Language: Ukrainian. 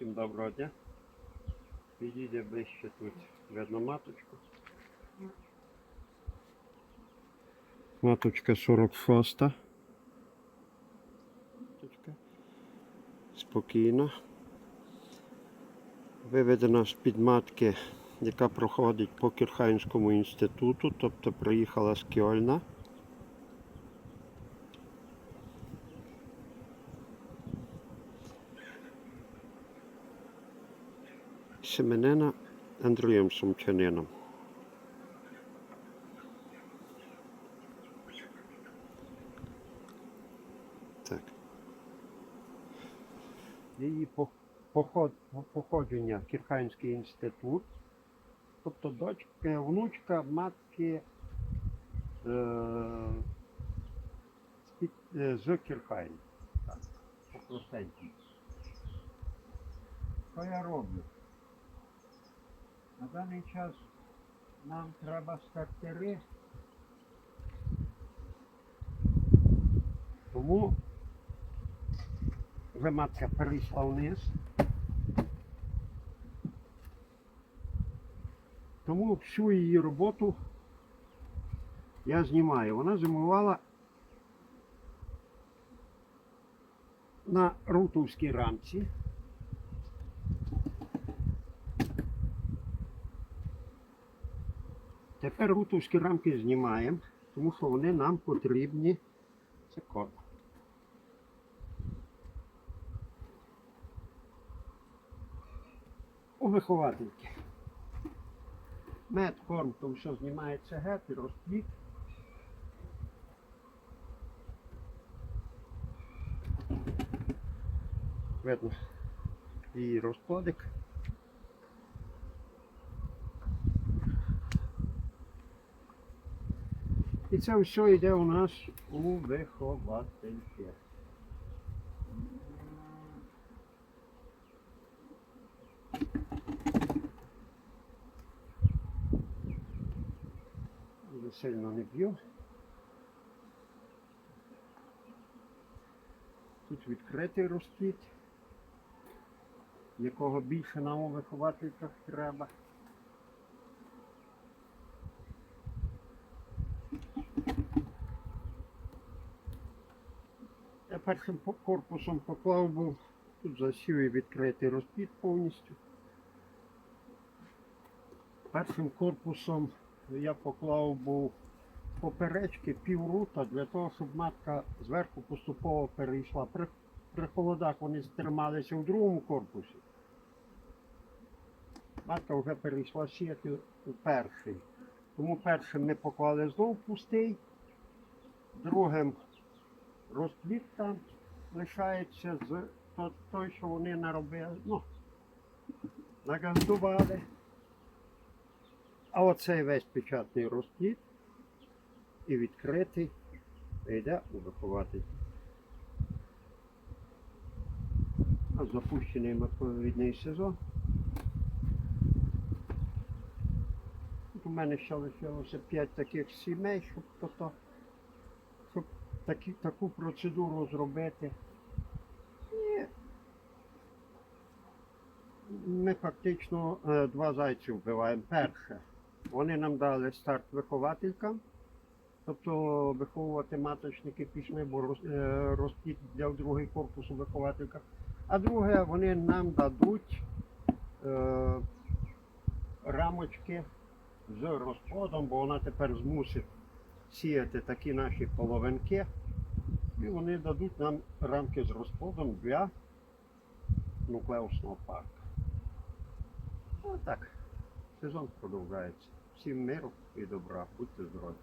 Всім доброго дня. Підійде ближче тут видно маточку. Маточка 46. Маточка. Спокійно. Виведена з-під матки, яка проходить по Кірхайнському інституту, тобто приїхала з Кьольна. Семенена Андрієм Сумчанином. Так. Її по- поход, по- походження Кірхайнський інститут. Тобто дочка, внучка матки е, з Кірхайн. Що я роблю? На даний час нам треба стартери. Тому вже матка перейшла вниз. Тому всю її роботу я знімаю. Вона зимувала на рутовській рамці. Тепер рутовські рамки знімаємо, тому що вони нам потрібні. Це корм. У виховательки. Мед, корм, то все знімається геть і розпліт. Видно її розкладик. І це все йде у нас у виховательки. Сильно не б'ю. Тут відкритий розквіт, якого більше нам у виховательках треба. Я першим корпусом поклав був, тут засів і відкритий розпід повністю. Першим корпусом я поклав був поперечки піврута для того, щоб матка зверху поступово перейшла. При, при холодах вони трималися у другому корпусі. Матка вже перейшла сіяти у перший. Тому першим ми поклали знов пустий, другим розпліт там лишається з то- той, що вони наробили, ну, нагандували. А оцей весь печатний розпліт і відкритий йде у вихователь. Запущений відповідний сезон. У мене ще лишилося 5 таких сімей, щоб, то, такі, таку процедуру зробити. І ми фактично е, два зайці вбиваємо. Перше, вони нам дали старт вихователькам. Тобто виховувати маточники пішли, бо роз- е, розплід для другий корпус у виховательках. А друге, вони нам дадуть е, рамочки з розплодом, бо вона тепер змусить сіяти такі наші половинки. І вони дадуть нам рамки з розплодом для нуклеусного парку. Отак. Сезон продовжується. Всім миру і добра. Будьте здорові.